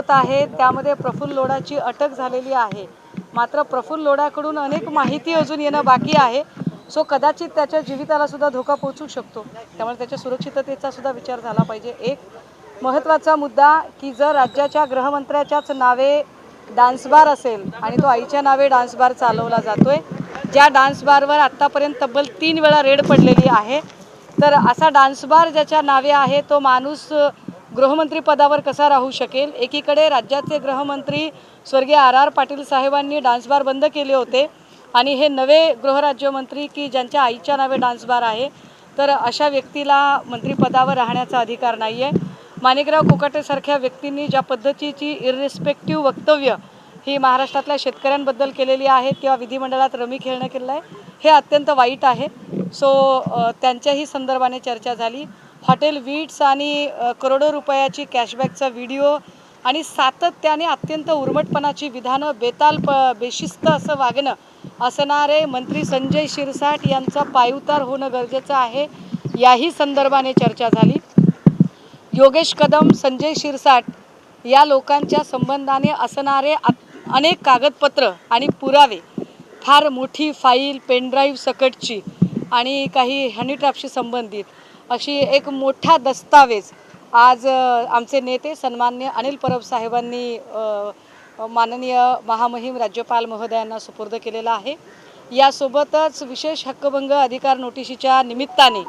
होत आहे त्यामध्ये प्रफुल्ल लोढाची अटक झालेली आहे. मात्र प्रफुल्ल लोढाकडून अनेक माहिती अजून येणं बाकी आहे. सो कदाचित त्याच्या जीविताला सुद्धा धोका पोहोचू शकतो. त्यामुळे त्याच्या सुरक्षिततेचा सुद्धा विचार झाला पाहिजे. एक महत्त्वाचा मुद्दा की जर राज्याच्या गृहमंत्र्याच्याच नावे डान्स बार असेल आणि तो आईच्या नावे डान्स बार चालवला जातोय ज्या डान्स बारवर आत्तापर्यंत तब्बल तीन वेळा रेड पडलेली आहे तर असा डान्स बार ज्याच्या नावे आहे तो माणूस गृहमंत्री पदावर कसा राहू शकेल? एकीकडे राज्याचे गृहमंत्री स्वर्गीय आर आर पाटील साहेबांनी डान्स बार बंद केले होते आणि हे नवे गृहराज्यमंत्री की ज्यांच्या आईच्या नावे डान्स बार आहे तर अशा व्यक्तीला मंत्रिपदावर राहण्याचा अधिकार नाही आहे माणिकराव कोकाटेसारख्या व्यक्तींनी ज्या पद्धतीची इररिस्पेक्टिव्ह वक्तव्य ही महाराष्ट्रातल्या शेतकऱ्यांबद्दल केलेली आहेत किंवा विधिमंडळात रमी खेळणं केलं आहे हे अत्यंत वाईट आहे. सो त्यांच्याही संदर्भाने चर्चा झाली. हॉटेल वीट्स आणि करोडो रुपयाची कॅशबॅकचा व्हिडिओ आणि सातत्याने अत्यंत उर्मटपणाची विधानं बेताल प बेशिस्त असं वागणं असणारे मंत्री संजय शिरसाट यांचा पायउतार होणं गरजेचं आहे. याही संदर्भाने चर्चा झाली. योगेश कदम संजय शिरसाट या लोकांच्या संबंधाने असणारे अनेक कागदपत्र आणि पुरावे फार मोठी फाईल पेनड्राईव्ह सकटची आणि काही हनीट्रॅपशी संबंधित अशी एक मोठा दस्तावेज. आज आमचे नेते सन्मान्य अनिल परब साहेबांनी माननीय महामहिम राज्यपाल महोदयांना सुपूर्द केलेला आहे. यासोबतच विशेष हक्कभंग अधिकार नोटिशीच्या निमित्ताने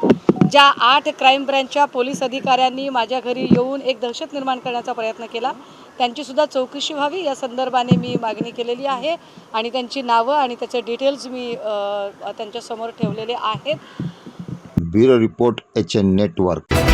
ज्या आठ क्राईम ब्रँचच्या पोलीस अधिकाऱ्यांनी माझ्या घरी येऊन एक दहशत निर्माण करण्याचा प्रयत्न केला त्यांचीसुद्धा चौकशी व्हावी या संदर्भाने मी मागणी केलेली आहे आणि त्यांची नावं आणि त्याचे डिटेल्स मी त्यांच्यासमोर ठेवलेले आहेत. Bureau report H N network.